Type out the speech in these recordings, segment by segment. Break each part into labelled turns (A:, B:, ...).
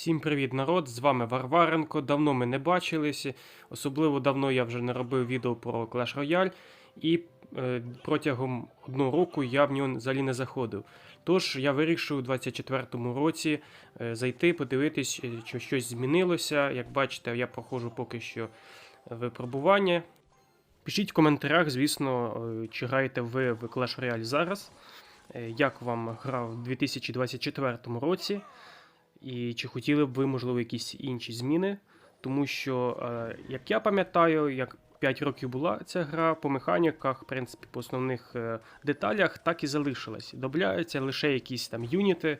A: Всім привіт, народ! З вами Варваренко. Давно ми не бачилися. Особливо давно я вже не робив відео про Clash Royale. І е, протягом одного року я в нього взагалі не заходив. Тож я вирішив у 24-му році е, зайти, подивитись, е, чи щось змінилося. Як бачите, я проходжу поки що випробування. Пишіть в коментарях, звісно, е, чи граєте ви в Clash Royale зараз. Е, Як вам гра в 2024 році? І чи хотіли б ви, можливо, якісь інші зміни? Тому що, е, як я пам'ятаю, як 5 років була ця гра, по механіках, в принципі, по основних е, деталях так і залишилась. Добавляються лише якісь там юніти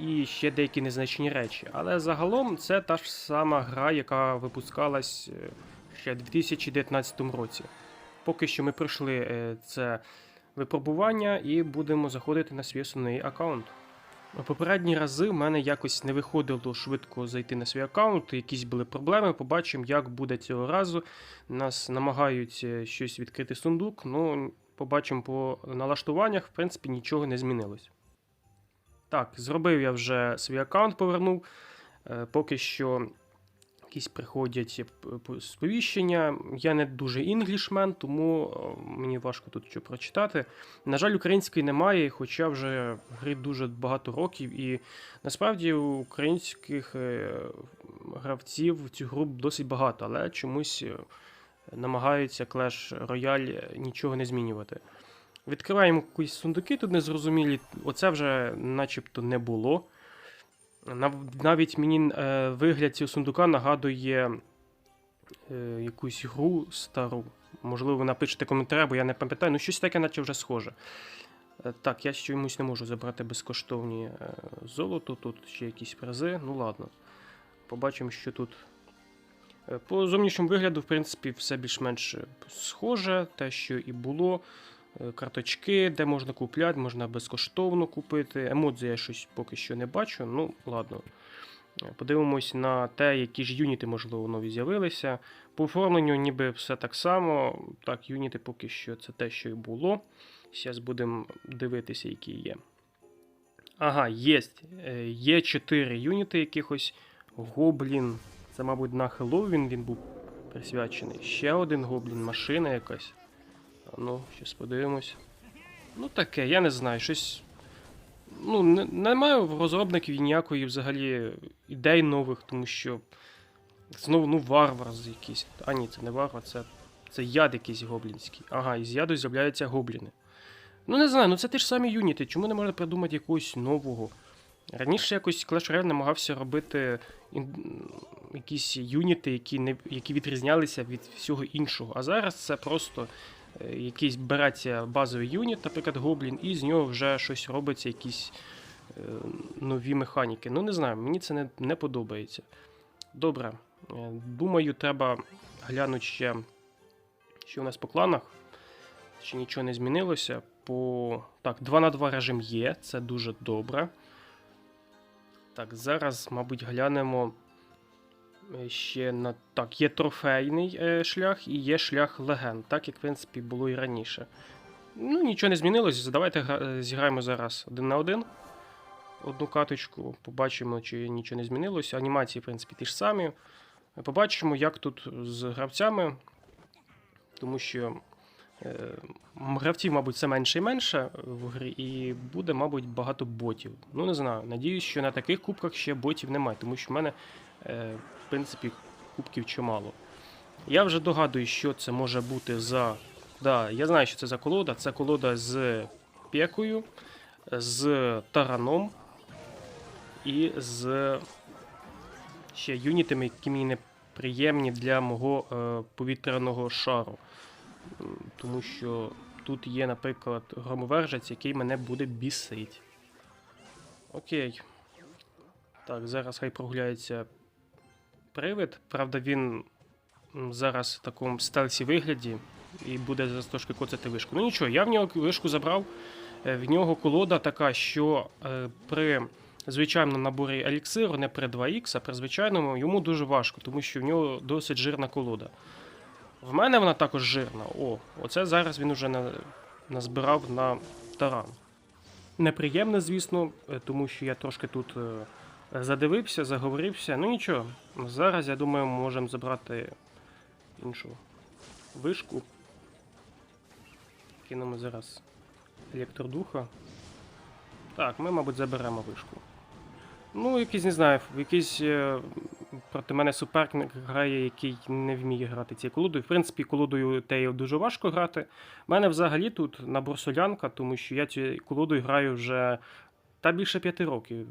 A: і ще деякі незначні речі. Але загалом це та ж сама гра, яка випускалась е, ще в 2019 році. Поки що ми пройшли це випробування і будемо заходити на свій основний аккаунт. Попередні рази в мене якось не виходило швидко зайти на свій аккаунт, якісь були проблеми. Побачимо, як буде цього разу. Нас намагають е, щось відкрити сундук. Ну, побачимо по налаштуваннях, в принципі, нічого не змінилось. Так, зробив я вже свій аккаунт, повернув. Е, Поки що якісь приходять п- сповіщення. Я не дуже інглішмен, тому е, мені важко тут що прочитати. На жаль, української немає, хоча вже гри дуже багато років, і насправді українських е, гравців в цю гру досить багато, але чомусь е, намагаються Clash Royale нічого не змінювати. Відкриваємо якісь сундуки, тут незрозумілі. Оце вже начебто не було. Нав- Навіть мені е, вигляд цього сундука нагадує е, якусь гру стару. Можливо, напишете коментарі, бо я не пам'ятаю. Ну, щось таке, наче вже схоже. Е, Так, я чомусь не можу забрати безкоштовні золото, тут ще якісь призи. Ну ладно. Побачимо, що тут. По зовнішньому вигляду, в принципі, все більш-менш схоже, те, що і було. Е, Карточки, де можна купляти, можна безкоштовно купити. Емодзі я щось поки що не бачу. Ну, ладно. Е, Подивимось на те, які ж юніти, можливо, нові з'явилися. По оформленню ніби все так само. Так, юніти поки що це те, що і було. Зараз будемо дивитися, які є. Ага, є. Е, Є 4 юніти якихось. Гоблін. Це, мабуть, на Хеллоуін він був присвячений. Ще один гоблін, машина якась. Ну, щось подивимось. Ну таке, я не знаю, щось. Ну, не, в розробників ніякої взагалі ідей нових, тому що. Знову, ну, варвар якийсь. А ні, це не варвар, це, це яд якийсь гоблінський. Ага, із яду з'являються гобліни. Ну, не знаю, ну це ті ж самі юніти, чому не можна придумати якогось нового? Раніше якось Clash Royale намагався робити якісь юніти, які, не, які відрізнялися від всього іншого. А зараз це просто якийсь береться базовий юніт, наприклад, Гоблін, і з нього вже щось робиться, якісь е, нові механіки. Ну, не знаю, мені це не, не подобається. Добре. Е, Думаю, треба глянути ще, що у нас по кланах. Чи нічого не змінилося. По... Так, 2 на 2 режим є, це дуже добре. Так, зараз, мабуть, глянемо е, ще на. Так, є трофейний е, шлях і є шлях легенд, так як, в принципі, було і раніше. Ну, нічого не змінилося. Давайте е, зіграємо зараз один на один. Одну каточку, побачимо, чи нічого не змінилося. Анімації, в принципі, ті ж самі. Побачимо, як тут з гравцями, тому що е, гравців, мабуть, все менше і менше в грі, і буде, мабуть, багато ботів. Ну, не знаю. Надіюсь, що на таких кубках ще ботів немає, тому що в мене, е, в принципі, кубків чимало. Я вже догадую, що це може бути за. Да, я знаю, що це за колода. Це колода з пекою, з тараном і з ще юнітами, які мені неприємні для мого е, повітряного шару. Тому що тут є, наприклад, громовержець, який мене буде бісить. Окей. Так, зараз хай прогуляється привид. Правда, він зараз в такому стелсі вигляді і буде зараз трошки коцати вишку. Ну нічого, я в нього вишку забрав. Е, В нього колода така, що е, при звичайному наборі еліксиру, не при 2х, а при звичайному йому дуже важко, тому що в нього досить жирна колода. В мене вона також жирна. О, оце зараз він уже на, назбирав на таран. Неприємне, звісно, е, тому що я трошки тут задивився, заговорився. Ну нічого, зараз я думаю, ми можемо забрати іншу вишку. Кинемо зараз електродуха. Так, ми, мабуть, заберемо вишку. Ну, якийсь, не знаю, якийсь е, проти мене суперник грає, який не вміє грати цією колодою. В принципі, колодою тею дуже важко грати. У мене взагалі тут набор солянка, тому що я цією колодою граю вже та більше п'яти років.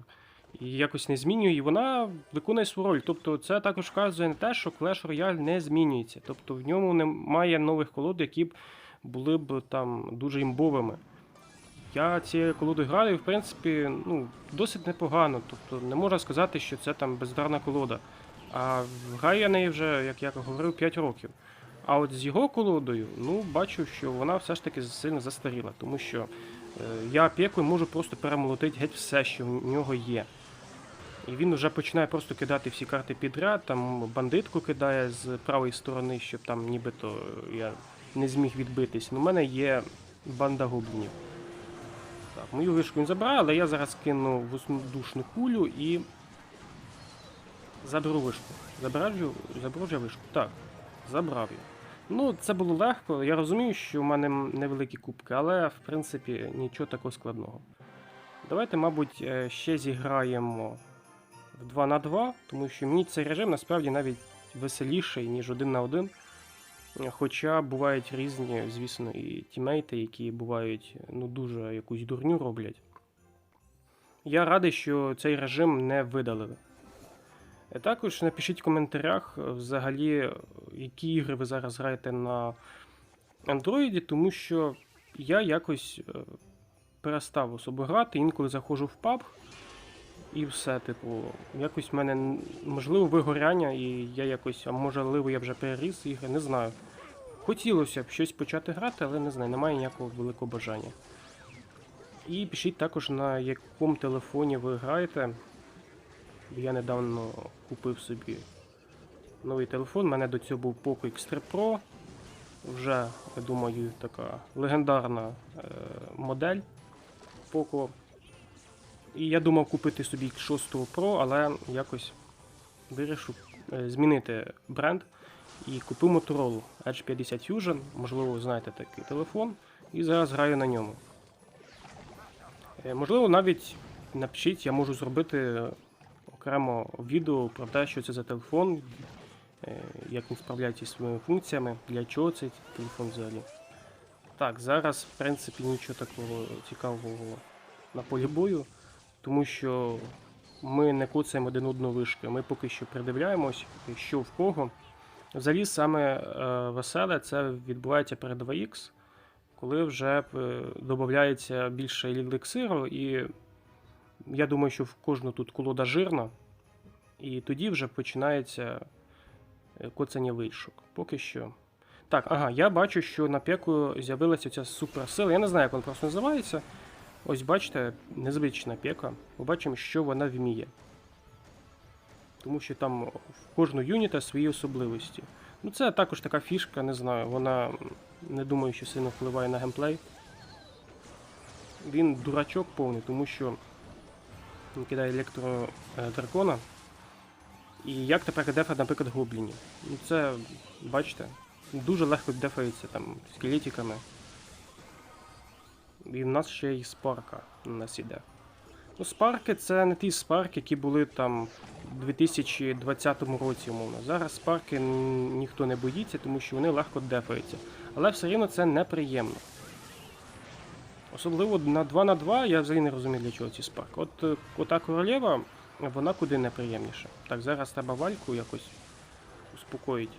A: І якось не змінюю, і вона виконує свою роль. Тобто це також вказує на те, що Clash Royale не змінюється. Тобто в ньому немає нових колод, які б були б там дуже імбовими. Я цією колодою граю, в принципі, ну, досить непогано. Тобто не можна сказати, що це там бездарна колода. А граю я неї вже, як я говорив, 5 років. А от з його колодою, ну, бачу, що вона все ж таки сильно застаріла, тому що е, я пекою можу просто перемолотити геть все, що в нього є. І він вже починає просто кидати всі карти підряд, там бандитку кидає з правої сторони, щоб там нібито я не зміг відбитись. Ну, у мене є банда гоблінів. Так, мою вишку він забирає, але я зараз кину воздушну кулю і заберу вишку. Заберу, заберу вишку. Так, забрав її. Ну, це було легко. Я розумію, що в мене невеликі кубки, але в принципі нічого такого складного. Давайте, мабуть, е, ще зіграємо в 2 на 2, тому що мені цей режим насправді навіть веселіший, ніж 1 на 1. Хоча бувають різні, звісно, і тімейти, які бувають ну, дуже якусь дурню роблять. Я радий, що цей режим не видалили. Е, Також напишіть в коментарях взагалі, які ігри ви зараз граєте на Android, тому що я якось е, перестав особо грати, інколи заходжу в паб і все, типу, якось в мене можливо вигоряння, і я якось, а можливо, я вже переріс ігри, не знаю. Хотілося б щось почати грати, але не знаю, немає ніякого великого бажання. І пишіть також на якому телефоні ви граєте. Я недавно купив собі новий телефон. У мене до цього був Poco X3 Pro. Вже, я думаю, така легендарна е, модель Poco. І я думав купити собі 6 Pro, але якось вирішив е, змінити бренд і купив Motorola Edge 50 Fusion. Можливо, знаєте такий телефон. І зараз граю на ньому. Е, Можливо, навіть напишіть, я можу зробити окремо відео про те, що це за телефон, е, як він справляється зі своїми функціями, для чого цей телефон взагалі. Так, зараз, в принципі, нічого такого цікавого на полі бою, тому що ми не коцаємо один одну вишки, ми поки що придивляємось, що в кого. Взагалі, саме е, веселе це відбувається перед 2х, коли вже е, додається більше еліксиру, і я думаю, що в кожну тут колода жирна, і тоді вже починається е, коцання вишок. Поки що. Так, ага, я бачу, що на пеку з'явилася ця суперсила. Я не знаю, як вона просто називається. Ось бачите, незвична пека. Побачимо, що вона вміє. Тому що там в кожну юніта свої особливості. Ну, це також така фішка, не знаю. Вона не думаю, що сильно впливає на геймплей. Він дурачок повний, тому що він кидає електро е. І як тепер дефати, наприклад, гоблінів. Ну це, бачите, дуже легко дефається там скелетиками. І в нас ще й спарка на нас іде. Ну, спарки це не ті спарки, які були там у 2020 році, умовно. Зараз спарки ніхто не боїться, тому що вони легко дефаються. Але все рівно це неприємно. Особливо на 2 на 2 я взагалі не розумію, для чого ці спарки. От е, ота королева, вона куди неприємніша. Так, зараз треба вальку якось успокоїть.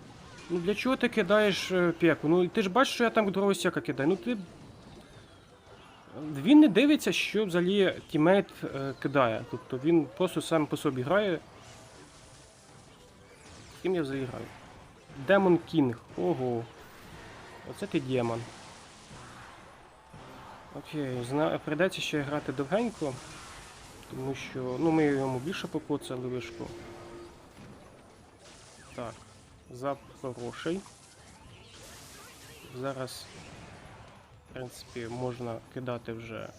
A: Ну для чого ти кидаєш е, пеку? Ну ти ж бачиш, що я там дровосека кидаю. Ну ти. Він не дивиться, що взагалі тімейт е, кидає. Тобто він просто сам по собі грає. З ким я взагалі граю? Демон Кінг. Ого. Оце ти демон. Окей, зна... прийдеться ще грати довгенько. Тому що. Ну ми йому більше покоцали вишку. Так. За хороший. Зараз, в принципі, можна кидати вже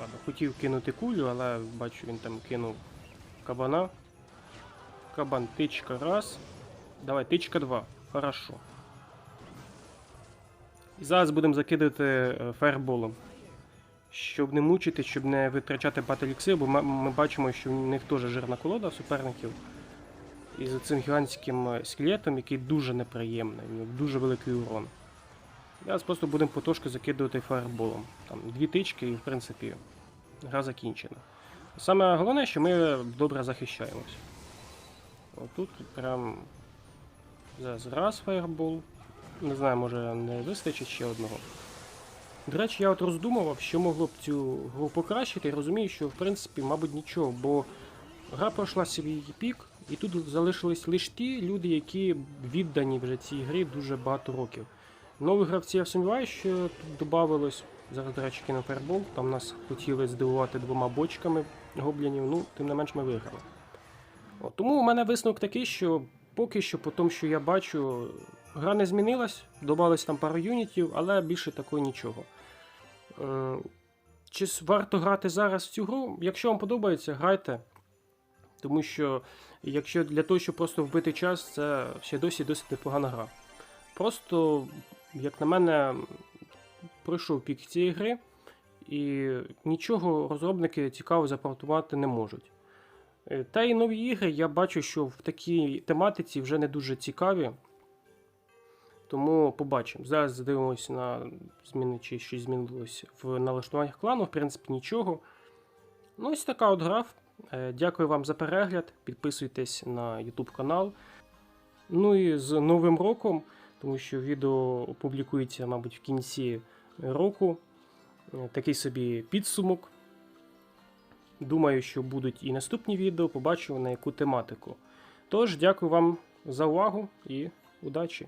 A: Ладно, хотів кинути кулю, але бачу, він там кинув кабана. Кабан тичка раз. Давай, тичка два. Хорошо. І зараз будемо закидати е, фаерболом. Щоб не мучити, щоб не витрачати багато бо ми, бачимо, що в них теж жирна колода суперників. І за цим гігантським е, скелетом, який дуже неприємний, дуже великий урон. Зараз просто будемо потрошки закидувати фаерболом. Там дві тички і в принципі гра закінчена. Саме головне, що ми добре захищаємось. Отут прям зараз раз фаербол. Не знаю, може не вистачить ще одного. До речі, я от роздумував, що могло б цю гру покращити, і розумію, що в принципі, мабуть, нічого, бо гра пройшла свій пік, і тут залишились лише ті люди, які віддані вже цій грі дуже багато років. Нових гравців я сумніваюся, що тут додавалось. Зараз, до речі, кинув фаербол. Там нас хотіли здивувати двома бочками гоблінів, ну, тим не менш ми виграли. От, тому у мене висновок такий, що поки що, по тому, що я бачу, гра не змінилась, додавалось там пару юнітів, але більше такого нічого. Е, Чи варто грати зараз в цю гру? Якщо вам подобається, грайте. Тому що якщо для того, щоб просто вбити час, це ще досі досить непогана гра. Просто, як на мене, пройшов пік цієї гри, і нічого розробники цікаво запортувати не можуть. Е, Та й нові ігри я бачу, що в такій тематиці вже не дуже цікаві. Тому побачимо. Зараз дивимося на зміни, чи щось змінилось в налаштуваннях клану. В принципі, нічого. Ну, ось така от гра. Е, Дякую вам за перегляд. Підписуйтесь на YouTube канал. Ну і з Новим роком, тому що відео опублікується, мабуть, в кінці року. Е, Такий собі підсумок. Думаю, що будуть і наступні відео, побачу на яку тематику. Тож, дякую вам за увагу і удачі!